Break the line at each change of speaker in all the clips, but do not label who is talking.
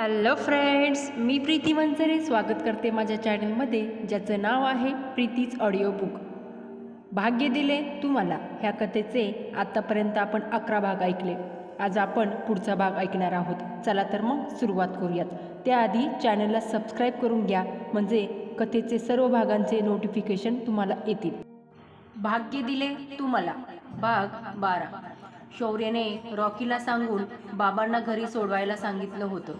Hello friends मी प्रीती वंचरे स्वागत करते माझ्या चॅनलमध्ये ज्याचं नाव आहे प्रीतीच ऑडिओ बुक भाग्य दिले तुम्हाला ह्या कथेचे आत्तापर्यंत आपण अकरा भाग ऐकले. आज आपण पुढचा भाग ऐकणार आहोत. चला तर मग सुरुवात करूयात. त्याआधी चॅनलला सबस्क्राईब करून घ्या म्हणजे कथेचे सर्व भागांचे नोटिफिकेशन तुम्हाला येतील. भाग्य दिले तुम्हाला. भाग बारा. शौर्यने रॉकीला सांगून बाबांना घरी सोडवायला सांगितलं होतं.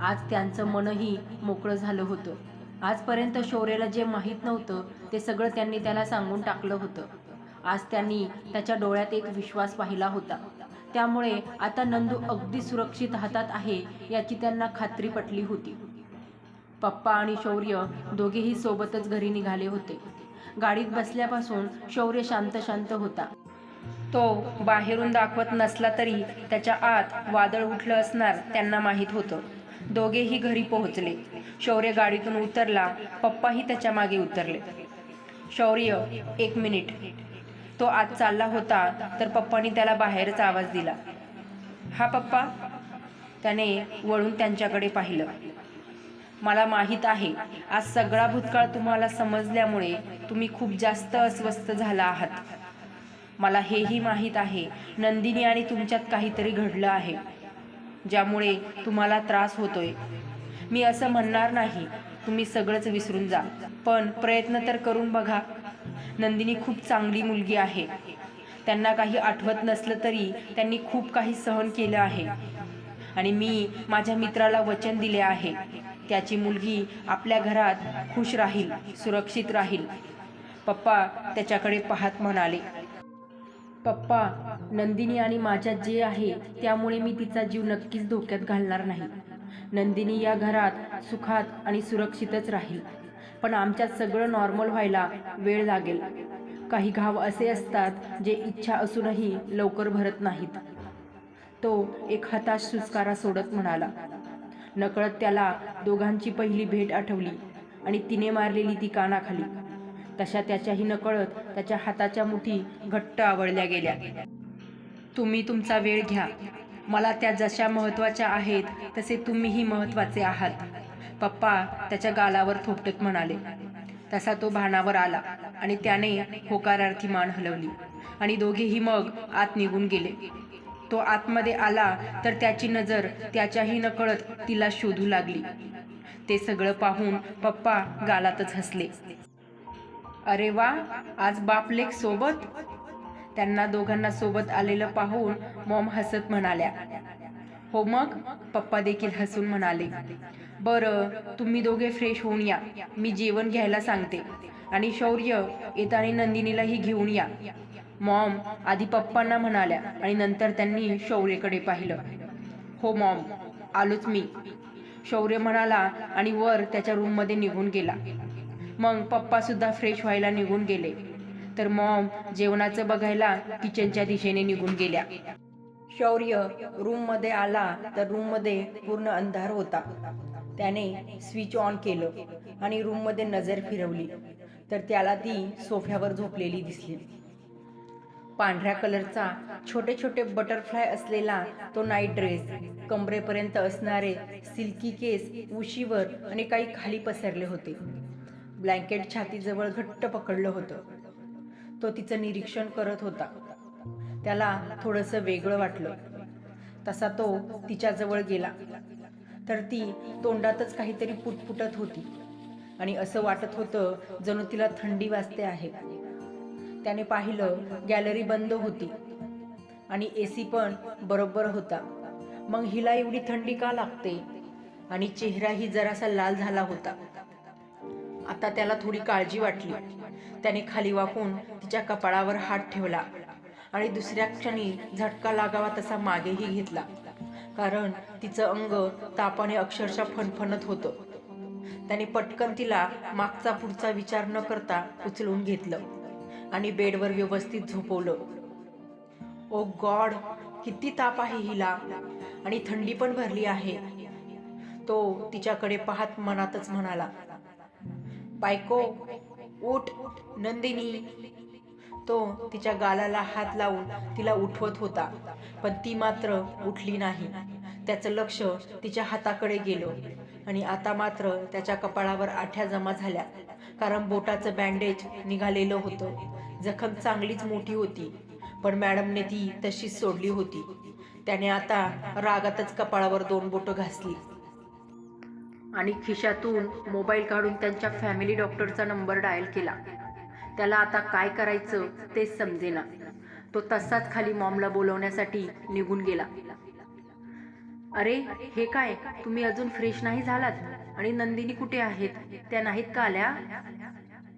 आज त्यांचं मनही मोकळं झालं होतं. आजपर्यंत शौर्याला जे माहीत नव्हतं ते सगळं त्यांनी त्याला सांगून टाकलं होतं. आज त्यांनी त्याच्या डोळ्यात एक विश्वास पाहिला होता. त्यामुळे आता नंदू अगदी सुरक्षित हातात आहे याची त्यांना खात्री पटली होती. पप्पा आणि शौर्य दोघेही सोबतच घरी निघाले होते. गाडीत बसल्यापासून शौर्य शांत शांत होता. तो बाहेरून दाखवत नसला तरी त्याच्या आत वादळ उठलं असणार त्यांना माहीत होतं. दोघेही घरी पोहोचले. शौर्य गाडीतून उतरला पप्पाही त्याच्यामागे उतरले. शौर्य एक मिनिट. तो आत चालला होता तर पप्पानी त्याला बाहेरचा आवाज दिला. हा पप्पा. त्याने वळून त्यांच्याकडे पाहिलं. मला माहीत आहे आज सगळा भूतकाळ तुम्हाला समजल्यामुळे तुम्ही खूप जास्त अस्वस्थ झाला आहात. मला हेही माहीत आहे नंदिनी आणि तुमच्यात काहीतरी घडलं आहे. ज्यामुळे तुम्हाला त्रास होतोय. मी असं म्हणणार नाही तुम्ही सगळंच विसरून जा. पण प्रयत्न तर करून बघा. नंदिनी खूप चांगली मुलगी आहे. त्यांना काही आठवत नसलं तरी त्यांनी खूप काही सहन केलं आहे. आणि मी माझ्या मित्राला वचन दिले आहे. त्याची मुलगी आपल्या घरात खुश राहील सुरक्षित राहील. पप्पा त्याच्याकडे पाहत म्हणाले. पप्पा नंदिनी आणि माझ्यात जे आहे त्यामुळे मी तिचा जीव नक्कीच धोक्यात घालणार नाही. नंदिनी या घरात सुखात आणि सुरक्षितच राहील. पण आमच्यात सगळं नॉर्मल व्हायला वेळ लागेल. काही घाव असे असतात जे इच्छा असूनही लवकर भरत नाहीत. तो एक हताश सुस्कारा सोडत म्हणाला. नकळत त्याला दोघांची पहिली भेट आठवली आणि तिने मारलेली ती कानाखाली. तशा त्याच्याही नकळत त्याच्या हाताच्या मुठी घट्ट आवळल्या गेल्या. तुम्ही तुमचा वेळ घ्या. मला त्या जशा महत्त्वाच्या आहेत तसे तुम्हीही महत्त्वाचे आहात. पप्पा त्याच्या गालावर थोपटत म्हणाले. तसा तो भानावर आला आणि त्याने होकारार्थी मान हलवली आणि दोघेही मग आत निघून गेले. तो आतमध्ये आला तर त्याची नजर त्याच्याही नकळत तिला शोधू लागली. ते सगळं पाहून पप्पा गालातच हसले. अरे वा आज बापलेख सोबत? त्यांना दोघांना सोबत आलेलं पाहून मॉम हसत म्हणाल्या हो मग? पप्पा देखील हसून म्हणाले बरं तुम्ही दोघे फ्रेश होऊन या. मी जेवण घ्यायला सांगते. आणि शौर्य येताना नंदिनीलाही घेऊन या. मॉम आधी पप्पांना म्हणाल्या आणि नंतर त्यांनी शौर्यकडे पाहिलं. हो मॉम आलोच मी. शौर्य म्हणाला आणि वर त्याच्या रूममध्ये निघून गेला. मग पप्पा सुद्धा फ्रेश व्हायला निघून गेले. तर मॉम जेवणाचं बघायला किचनच्या दिशेने निघून गेल्या. शौर्य रूममध्ये आला तर रूममध्ये पूर्ण अंधार होता. त्याने स्विच ऑन केलं आणि रूममध्ये नजर फिरवली. तर त्याला ती सोफ्यावर झोपलेली दिसली. पांढऱ्या कलरचा छोटे छोटे बटरफ्लाय असलेला तो नाईट ड्रेस कमरेपर्यंत असणारे सिल्की केस उशीवर आणि काही खाली पसरले होते. ब्लँकेट छातीजवळ घट्ट पकडलं होतं. तो तिचं निरीक्षण करत होता. त्याला थोडंसं वेगळं वाटलं. तसा तो तिच्याजवळ गेला. तर ती तोंडातच काहीतरी पुटपुटत होती. आणि असं वाटत होतं जणू तिला थंडी वाजते आहे. त्याने पाहिलं गॅलरी बंद होती. आणि ए सी पण बरोबर होता. मग हिला एवढी थंडी का लागते? आणि चेहराही जरासा लाल झाला होता. आता त्याला थोडी काळजी वाटली. त्याने खाली वाकून तिच्या कपाळावर हात ठेवला आणि दुसऱ्या क्षणी झटका लागावा तसा मागेही घेतला. कारण तिचं अंग तापाने अक्षरशः फणफणत होतं. त्याने पटकन तिला मागचा पुढचा विचार न करता उचलून घेतलं आणि बेडवर व्यवस्थित झोपवलं. ओ गॉड किती ताप आहे हिला आणि थंडी पण भरली आहे तो तिच्याकडे पाहत मनातच म्हणाला. बायको उठ नंदिनी. तो तिच्या गालाला हात लावून तिला उठवत होता पण ती मात्र उठली नाही. त्याचं लक्ष तिच्या हाताकडे गेलं आणि आता मात्र त्याच्या कपाळावर आठ्या जमा झाल्या कारण बोटाचं बँडेज निघालेलं होतं. जखम चांगलीच मोठी होती पण मॅडमने ती तशीच सोडली होती. त्याने आता रागातच कपाळावर दोन बोटं घासली. आणि खिशातून मोबाईल काढून त्यांच्या फॅमिली डॉक्टरचा नंबर डायल केला. त्याला आता काय करायचं तेच समजेना. तो तसाच खाली मॉमला बोलवण्यासाठी निघून गेला. अरे हे काय? तुम्ही अजून फ्रेश नाही झालात? आणि नंदिनी कुठे आहेत? त्या नाहीत का आल्या?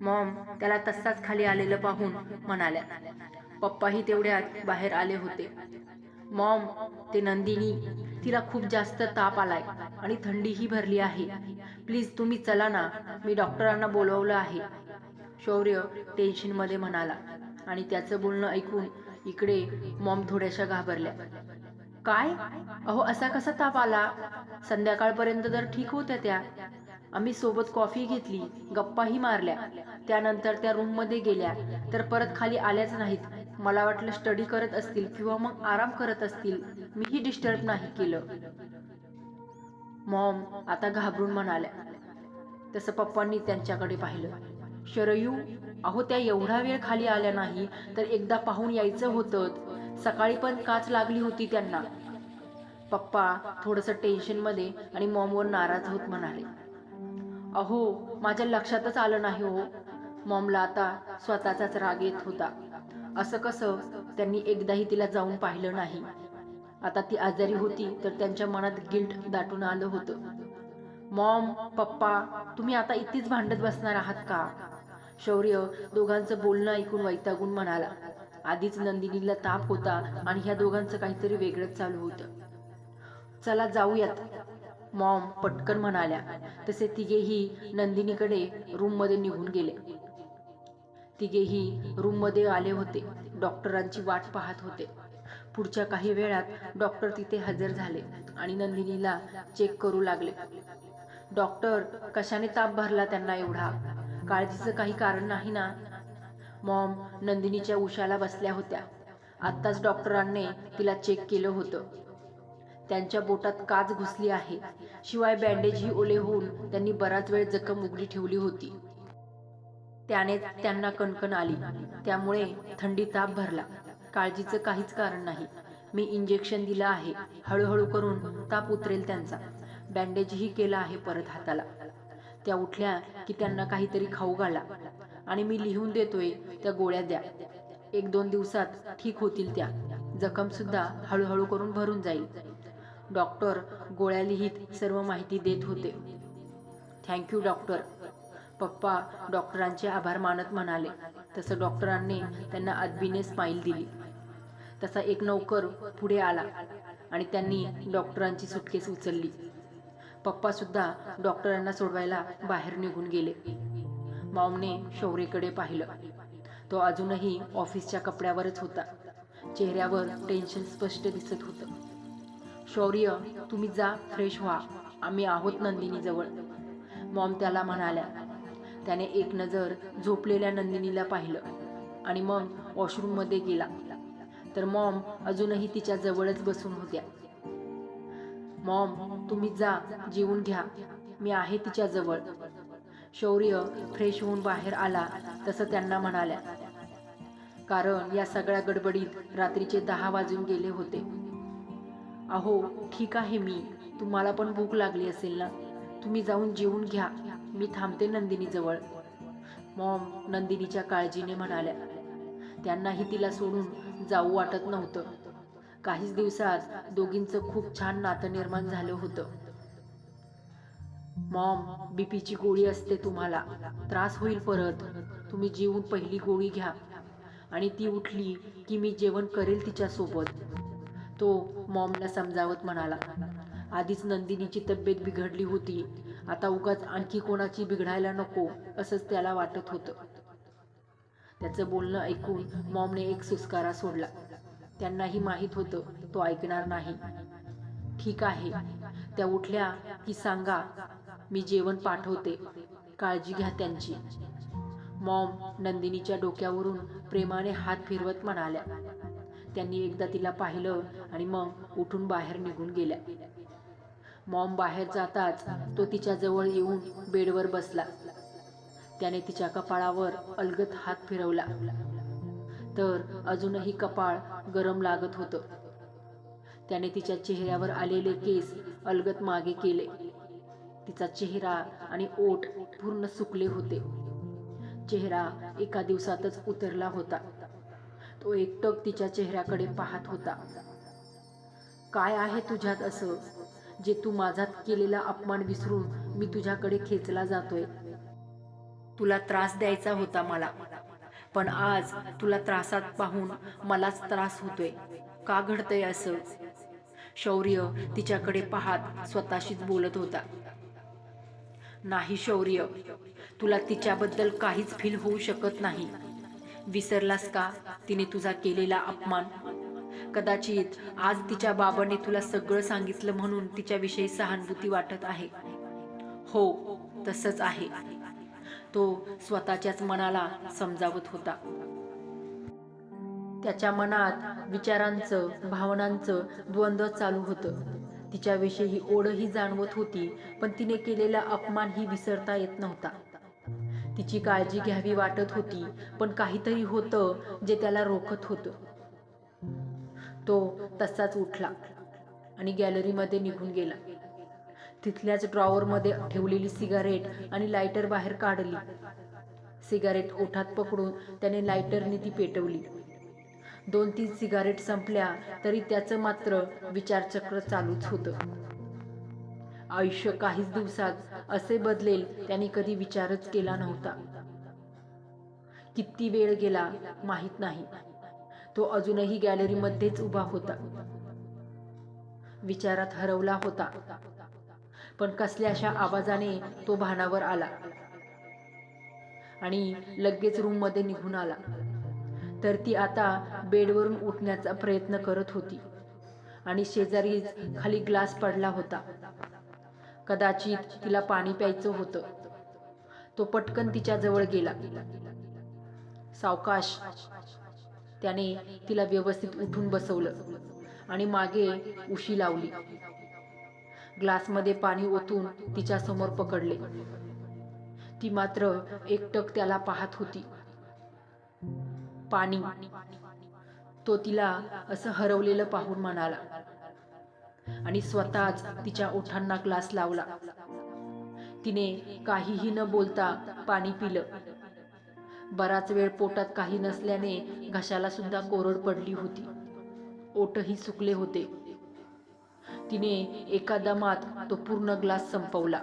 मॉम त्याला तसाच खाली आलेलं पाहून म्हणाल्या. पप्पाही तेवढ्यात बाहेर आले होते. मॉम ते नंदिनी तिला खूप जास्त ताप आलाय. आणि थंडीही भरली आहे. प्लीज तुम्ही चला ना मी डॉक्टरांना बोलवलं आहे. शौर्य टेन्शनमध्ये म्हणाला आणि त्याचं बोलणं ऐकून इकडे मॉम थोड्याशा घाबरल्या. काय? अहो असा कसा ताप आला? संध्याकाळपर्यंत तर ठीक होत्या त्या. आम्ही सोबत कॉफी घेतली गप्पाही मारल्या. त्यानंतर त्या रूममध्ये गेल्या. तर परत खाली आल्याच नाहीत. मला वाटलं स्टडी करत असतील किंवा मग आराम करत असतील. मीही डिस्टर्ब नाही केलं. मॉम आता घाबरून म्हणाल्या तसं पप्पांनी त्यांच्याकडे पाहिलं. शरयू अहो त्या एवढा वेळ खाली आल्या नाही तर एकदा पाहून यायचं होतं. सकाळी पण काच लागली होती त्यांना. पप्पा थोडंसं टेन्शनमध्ये आणि मॉमवर नाराज होत म्हणाले अहो माझ्या लक्षातच आलं नाही हो. मॉमला आता स्वतःचाच राग येत होता. असं कसं त्यांनी एकदाही तिला जाऊन पाहिलं नाही. आता ती आजारी होती तर त्यांच्या मनात गिल्ट दाटून आलं होतं. मॉम पप्पा तुम्ही आता इथेच भांडत बसणार आहात का? शौर्य दोघांचं बोलणं ऐकून वैतागून म्हणाला. आधीच नंदिनीला ताप होता आणि ह्या दोघांचं काहीतरी वेगळंच चालू होतं. चला जाऊयात मॉम पटकन म्हणाल्या. तसे तिघेही नंदिनीकडे रूममध्ये निघून गेले. तिघेही रूममध्ये आले होते. डॉक्टरांची वाट पाहत होते. पुढच्या काही वेळात डॉक्टर तिथे हजर झाले आणि नंदिनीला चेक करू लागले. डॉक्टर कशाने ताप भरला त्यांना एवढा? काळजीचं काही कारण नाही ना? मॉम नंदिनीच्या उशाला बसल्या होत्या. आत्ताच डॉक्टरांनी तिला चेक केलं होतं. त्यांच्या बोटात काच घुसली आहे. शिवाय बँडेजही ओले होऊन त्यांनी बराच वेळ जखम उघडी ठेवली होती. त्याने त्यांना कणकण आली. त्यामुळे थंडी ताप भरला. काळजीचं काहीच कारण नाही. मी इंजेक्शन दिलं आहे. हळूहळू करून ताप उतरेल त्यांचा. बँडेजही केला आहे परत हाताला. त्या उठल्या की त्यांना काहीतरी खाऊ घाला. आणि मी लिहून देतोय त्या गोळ्या द्या. एक दोन दिवसात ठीक होतील त्या. जखम सुद्धा हळूहळू करून भरून जाईल. डॉक्टर गोळ्या लिहित सर्व माहिती देत होते. Thank you doctor. पप्पा डॉक्टरांचे आभार मानत म्हणाले. तसं डॉक्टरांनी त्यांना अदबीने स्माईल दिली. तसा एक नौकर पुढे आला आणि त्यांनी डॉक्टरांची सुटकेस उचलली. पप्पा सुद्धा डॉक्टरांना सोडवायला बाहेर निघून गेले. मॉमने शौर्यकडे पाहिलं. तो अजूनही ऑफिसच्या कपड्यावरच होता. चेहऱ्यावर टेन्शन स्पष्ट दिसत होतं. शौर्य तुम्ही जा फ्रेश व्हा. आम्ही आहोत नंदिनीजवळ. मॉम त्याला म्हणाल्या. त्याने एक नजर झोपलेल्या नंदिनीला पाहिलं आणि मग वॉशरूममध्ये गेला. तर मॉम अजूनही तिच्या जवळच बसून होत्या. मॉम तुम्ही जा जेवून घ्या. मी आहे तिच्या जवळ. शौर्य फ्रेश होऊन बाहेर आला तसं त्यांना म्हणाल्या. कारण या सगळ्या गडबडीत रात्रीचे दहा वाजून गेले होते. अहो ठीक आहे मी. तुम्हाला पण भूक लागली असेल ना? तुम्ही जाऊन जेवून घ्या. मी थांबते नंदिनीजवळ. मॉम नंदिनीच्या काळजीने म्हणाल्या. त्यांनाही तिला सोडून जाऊ वाटत नव्हतं. काहीच दिवसात दोघींचं खूप छान नातं निर्माण झालं होतं. मॉम बीपीची गोळी असते तुम्हाला. त्रास होईल परत. तुम्ही जेवून पहिली गोळी घ्या. आणि ती उठली की मी जेवण करेल तिच्यासोबत. तो मॉमला समजावत म्हणाला आधीच नंदिनीची तब्येत बिघडली होती. आता उगाच आणखी कोणाची बिघडायला नको. असंच त्याला वाटत होतं. त्याचं बोलणं ऐकून मॉमने एक सुस्कारा सोडला. त्यांनाही माहीत होतं तो ऐकणार नाही. ठीक आहे. त्या उठल्या की सांगा मी जेवण पाठवते. काळजी घ्या त्यांची. मॉम नंदिनीच्या डोक्यावरून प्रेमाने हात फिरवत म्हणाल्या. त्यांनी एकदा तिला पाहिलं आणि मग उठून बाहेर निघून गेल्या. मॉम बाहेर जाताच तो तिच्याजवळ येऊन बेडवर बसला. त्याने तिच्या कपाळावर अलगत हात फिरवला. तर अजूनही कपाळ गरम लागत होतं. त्याने तिच्या चेहऱ्यावर आलेले केस अलगत मागे केले. तिचा चेहरा आणि ओठ पूर्ण सुकले होते. चेहरा एका दिवसातच उतरला होता. तो एकटक तिच्या चेहऱ्याकडे पाहत होता. काय आहे तुझ्यात असं जे तू माझ्यात केलेला अपमान विसरून मी तुझ्याकडे खेचला जातोय? तुला त्रास द्यायचा होता मला. पण आज तुला त्रासात पाहून मलाच त्रास होतोय. का घडतंय असं? शौर्य तिच्याकडे पाहत स्वतःशीच बोलत होता. नाही शौर्य तुला तिच्याबद्दल काहीच फील होऊ शकत नाही. विसरलास का तिने तुझा केलेला अपमान? कदाचित आज तिच्या बाबाने तुला सगळं सांगितलं म्हणून तिच्याविषयी सहानुभूती वाटत आहे. हो तसंच आहे. तो स्वतःच्याच मनाला समजावत होता. त्याच्या मनात विचारांचं भावनांचं द्वंद्व चालू होतं. तिच्याविषयी ओढही जाणवत होती पण तिने केलेला अपमान ही विसरता येत नव्हता. तिची काळजी घ्यावी वाटत होती पण काहीतरी होतं जे त्याला रोखत होतं. तो तसाच उठला आणि गॅलरीमध्ये निघून गेला. तिथल्याच ड्रॉवरमध्ये ठेवलेली सिगारेट आणि लायटर बाहेर काढली. सिगारेट ओठात पकडून त्याने लायटरने ती पेटवली. दोन तीन सिगारेट संपल्या तरी त्याचं मात्र विचारचक्र चालूच होतं. आयुष्य काहीच दिवसात असे बदलेल त्याने कधी विचारच केला नव्हता. किती वेळ गेला माहीत नाही. तो अजूनही गॅलरीमध्येच उभा होता. विचारात हरवला होता. पण कसल्या अशा आवाजाने तो भानावर आला. आणि लगेच रूममध्ये निघून आला. तर ती आता बेडवरून उठण्याचा प्रयत्न करत होती. आणि शेजारी खाली ग्लास पडला होता. कदाचित तिला पाणी प्यायचं होतं. तो पटकन तिच्या जवळ गेला. सावकाश त्याने तिला व्यवस्थित उठून बसवलं आणि मागे उशी लावली. ग्लासमध्ये पाणी ओतून तिच्या समोर पकडले. ती मात्र एकटक त्याला पाहत होती. पाणी. तो तिला असं हरवलेलं पाहून म्हणाला. आणि स्वतःच तिच्या ओठांना ग्लास लावला. तिने काहीही न बोलता पाणी पिलं. बराच वेळ पोटात काही नसल्याने घशाला सुद्धा कोरड पडली होती. ओटही सुकले होते. तिने एका दमात तो पूर्ण ग्लास संपवला.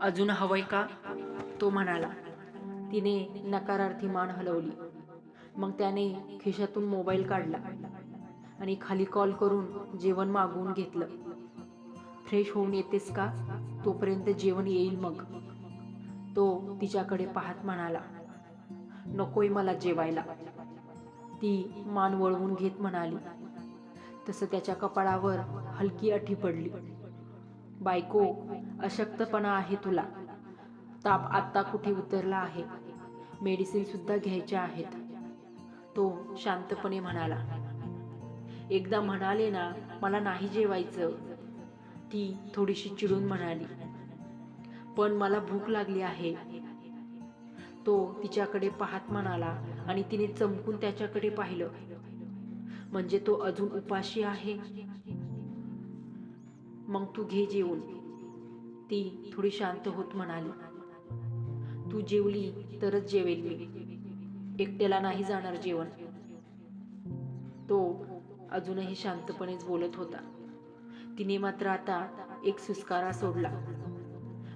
अजून हवंय का? तो म्हणाला. तिने नकारार्थी मान हलवली. मग त्याने खिशातून मोबाईल काढला आणि खाली कॉल करून जेवण मागवून घेतलं. फ्रेश होऊन येतेस का? तोपर्यंत जेवण येईल मग. तो तिच्याकडे पाहत म्हणाला. नकोय मला जेवायला. ती मान वळवून घेत म्हणाली. तसं त्याच्या कपाळावर हलकी अठी पडली. बायको अशक्तपणा आहे तुला. ताप आत्ता कुठे उतरला आहे? मेडिसिन सुद्धा घ्यायच्या आहेत. तो शांतपणे म्हणाला. एकदा म्हणाले ना मला नाही जेवायचं. ती थोडीशी चिडून म्हणाली. पण मला भूक लागली आहे. तो तिच्याकडे पाहत म्हणाला आणि तिने चमकून त्याच्याकडे पाहिलं. म्हणजे तो अजून उपाशी आहे. मग तू घे जेवून ती थोडी शांत होत म्हणाली. तू जेवली तरच जेवेल मी. एकट्याला नाही जाणार जेवण. तो अजूनही शांतपणेच बोलत होता. तिने मात्र आता एक सुस्कारा सोडला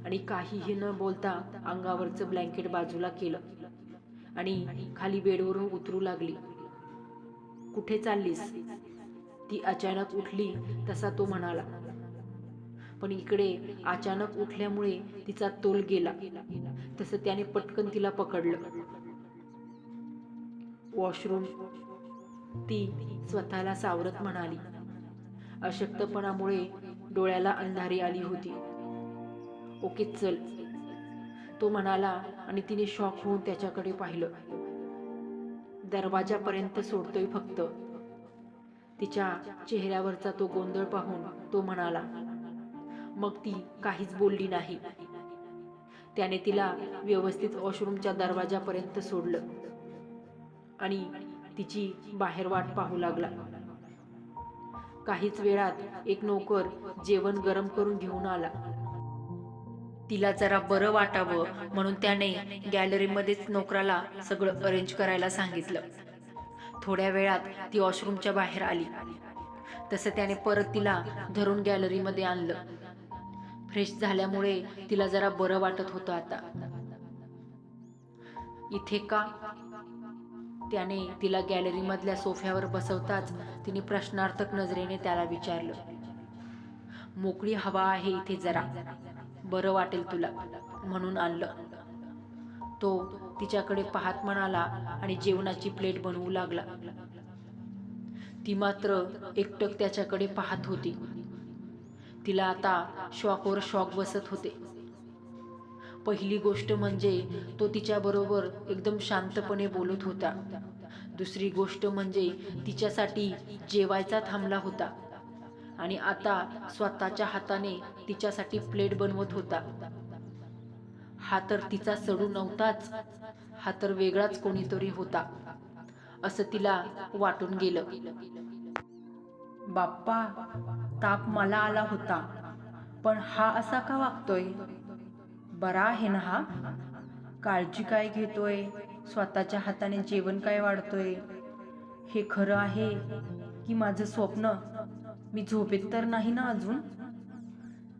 आणि काहीही न बोलता अंगावरचं ब्लँकेट बाजूला केलं आणि खाली बेडवरून उतरू लागली. कुठे चाललीस? ती अचानक उठली तसा तो म्हणाला. पण इकडे अचानक उठल्यामुळे तिचा तोल गेला. तसं त्याने पटकन तिला पकडलं. वॉशरूम. ती स्वतःला सावरत म्हणाली. अशक्तपणामुळे डोळ्याला अंधारी आली होती. ओके चल. तो म्हणाला आणि तिने शॉक होऊन त्याच्याकडे पाहिलं. दरवाजापर्यंत सोडतोय फक्त. तिच्या चेहऱ्यावरचा तो गोंधळ पाहून तो म्हणाला मग ती काहीच बोलली नाही. त्याने तिला व्यवस्थित वॉशरूमच्या दरवाजापर्यंत सोडलं आणि तिची बाहेर वाट पाहू लागला. काहीच वेळात एक नोकर जेवण गरम करून घेऊन आला. तिला जरा बरं वाटावं म्हणून त्याने गॅलरीमध्येच नोकराला सगळं अरेंज करायला सांगितलं. थोड्या वेळात ती वॉशरूमच्या बाहेर आली. तसं त्याने परत तिला धरून गॅलरीमध्ये आणलं. फ्रेश झाल्यामुळे तिला जरा बरं वाटत होतं आता. इथे का? त्याने तिला गॅलरीमधल्या सोफ्यावर बसवताच तिने प्रश्नार्थक नजरेने त्याला विचारलं. मोकळी हवा आहे इथे जरा. बरं वाटेल तुला म्हणून आणलं. तो तिच्याकडे पाहत म्हणाला आणि जेवणाची प्लेट बनवू लागला. ती मात्र एकटक त्याच्याकडे पाहत होती. तिला आता शॉकवर शॉक बसत होते. पहिली गोष्ट म्हणजे तो तिच्याबरोबर एकदम शांतपणे बोलत होता. दुसरी गोष्ट म्हणजे तिच्यासाठी जेवायचा थांबला होता. आणि आता स्वतःच्या हाताने तिच्यासाठी प्लेट बनवत होता. हा तर तिचा सडू नव्हताच. हा तर वेगळाच कोणीतरी होता असं तिला वाटून गेलं. बाप्पा ताप मला आला होता पण हा असा का वागतोय? बरा आहे ना हा? काळजी काय घेतोय? स्वतःच्या हाताने जेवण काय वाढतोय? हे खरं आहे की माझं स्वप्न? मी झोपेत तर नाही ना अजून?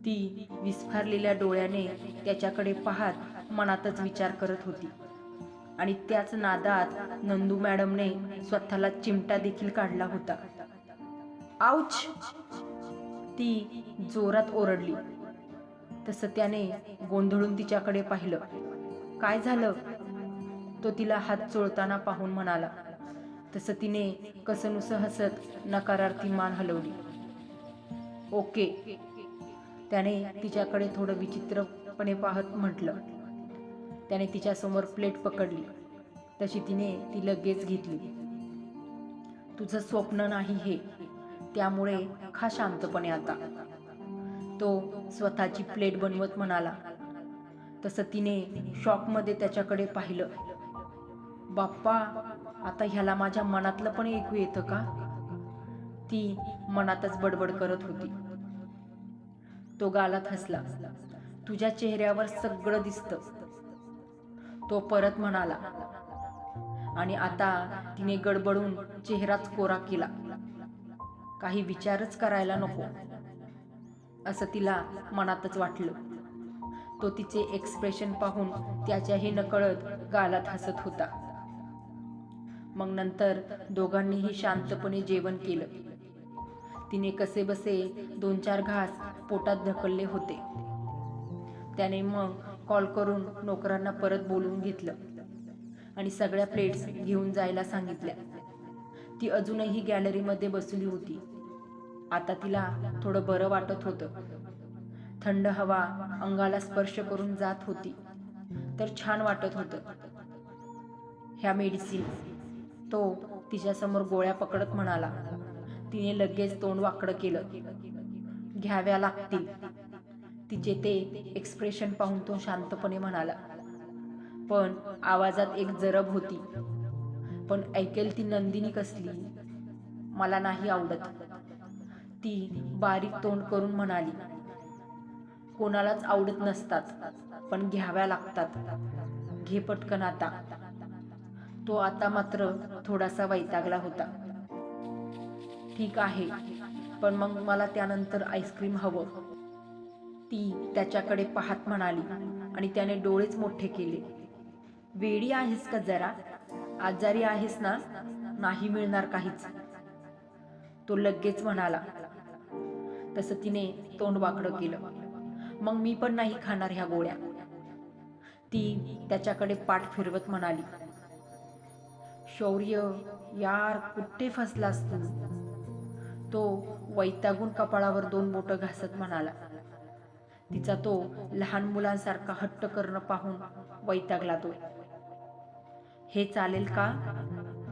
ती विस्फारलेल्या डोळ्याने त्याच्याकडे पाहत मनातच विचार करत होती. आणि त्याच नादात नंदू मॅडमने स्वतःला चिमटा देखील काढला होता. आऊच ती जोरात ओरडली. तसं त्याने गोंधळून तिच्याकडे पाहिलं. काय झालं? तो तिला हात चोळताना पाहून म्हणाला. तसं तिने कसनुस हसत नकारार्थी मान हलवली. ओके. त्याने तिच्याकडे थोडं विचित्रपणे पाहत म्हटलं. त्याने तिच्यासमोर प्लेट पकडली. तशी तिने ती लगेच घेतली. तुझं स्वप्न नाही हे. त्यामुळे खा शांतपणे आता. तो स्वतःची प्लेट बनवत म्हणाला. तसं तिने शॉकमध्ये त्याच्याकडे पाहिलं. बाप्पा आता ह्याला माझ्या मनातलं पण ऐकू येतं का? ती मनातच बडबड करत होती. तो गालात हसला. तुझ्या चेहऱ्यावर सगळं दिसतं. तो परत म्हणाला आणि आता तिने गडबडून चेहराच कोरा केला. काही विचारच करायला नको. असं तिला मनातच वाटलं. तो तिचे एक्सप्रेशन पाहून त्याच्याही नकळत गालात हसत होता. मग नंतर दोघांनीही शांतपणे जेवण केलं. तिने कसे बसे दोन चार घास पोटात ढकलले होते. त्याने मग कॉल करून नोकरांना परत बोलवून घेतलं आणि सगळ्या प्लेट्स घेऊन जायला सांगितल्या. ती अजूनही गॅलरीमध्ये बसली होती. आता तिला थोडं बरं वाटत होतं. थंड हवा अंगाला स्पर्श करून जात होती. तर छान वाटत होतं. ह्या मेडिसिन तो तिच्यासमोर गोळ्या पकडत म्हणाला तिने लगेच तोंड वाकडं केलं. घ्याव्या लागतील. तिचे ते एक्सप्रेशन पाहून तो शांतपणे म्हणाला पण आवाजात एक जरब होती. पण ऐकेल ती नंदिनी कसली? मला नाही आवडत. ती बारीक तोंड करून म्हणाली कोणालाच आवडत नसतात पण घ्याव्या लागतात. घे पटकन आता. तो आता मात्र थोडासा वैतागला होता. ठीक आहे. पण मग मला त्यानंतर आईस्क्रीम हवं. ती त्याच्याकडे पाहत म्हणाली आणि त्याने डोळेच मोठे केले. वेडी आहेस का जरा? आजारी आहेस ना? नाही मिळणार काहीच. तो लगेच म्हणाला. तसं तिने तोंड वाकडं केलं. मग मी पण नाही खाणार ह्या गोळ्या. ती त्याच्याकडे पाठ फिरवत म्हणाली. शौर्य यार कुठे फसलास तू? तो वैतागून कपाळावर दोन बोटं घासत म्हणाला. तिचा तो लहान मुलांसारखा हट्ट करणं पाहून वैतागला तो. हे चालेल का?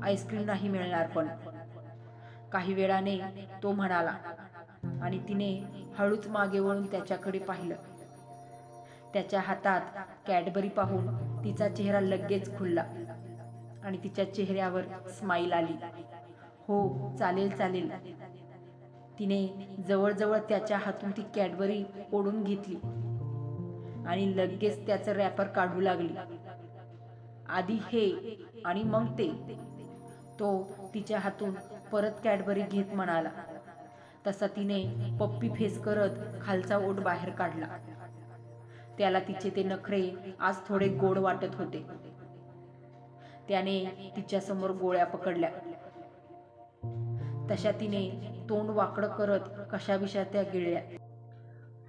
आईस्क्रीम नाही मिळणार पण. काही वेळाने तो म्हणाला आणि तिने हळूच मागे वळून त्याच्याकडे पाहिलं. त्याच्या हातात कॅडबरी पाहून तिचा चेहरा लगेच खुलला आणि तिच्या चेहऱ्यावर स्माईल आली. हो चालेल चालेल. तिने जवळजवळ त्याच्या हातून ती कॅडबरी ओढून घेतली. आणि लगेच त्याचं रॅपर काढू लागली. आधी हे आणि मग ते. तो तिच्या हातून परत कॅडबरी घेत म्हणाला. तसा तिने पप्पी फेस करत खालचा ओठ बाहेर काढला. त्याला तिचे ते नखरे आज थोडे गोड वाटत होते. त्याने तिच्या समोर गोळ्या पकडल्या. तशा तिने तोंड वाकडं करत कशाबिशा त्या गिळल्या.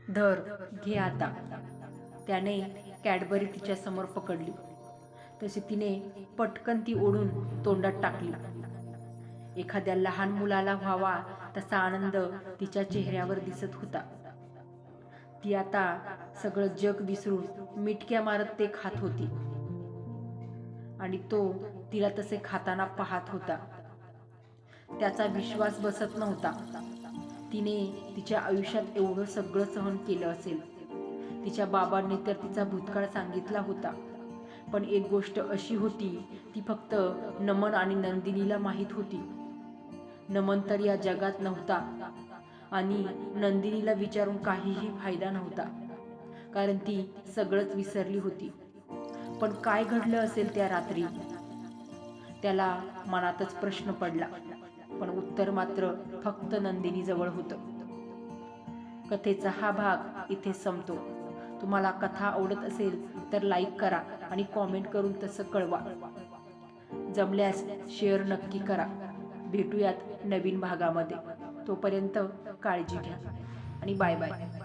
धर घे आता. त्याने कॅडबरी तिच्या समोर पकडली. तशी तिने पटकन ती ओढून तोंडात टाकली. एखाद्या लहान मुलाला व्हावा तसा आनंद तिच्या चेहऱ्यावर दिसत होता. ती आता सगळं जग विसरून मिटक्या मारत ते खात होती. आणि तो तिला तसे खाताना पाहत होता. त्याचा विश्वास बसत नव्हता. तिने तिच्या आयुष्यात एवढं सगळं सहन केलं असेल. तिच्या बाबांनी तर तिचा भूतकाळ सांगितला होता. पण एक गोष्ट अशी होती ती फक्त नमन आणि नंदिनीला माहीत होती. नमन तर या जगात नव्हता आणि नंदिनीला विचारून काहीही फायदा नव्हता कारण ती सगळंच विसरली होती. पण काय घडलं असेल त्या रात्री? त्याला मनातच प्रश्न पडला. पण उत्तर मात्र फक्त नंदिनी जवळ होतं. कथेचा हा भाग इथे संपतो. तुम्हाला कथा आवडत असेल तर लाईक करा आणि कॉमेंट करून तसं कळवा. जमल्यास शेअर नक्की करा. भेटूयात नवीन भागामध्ये. तोपर्यंत काळजी घ्या. आणि बाय बाय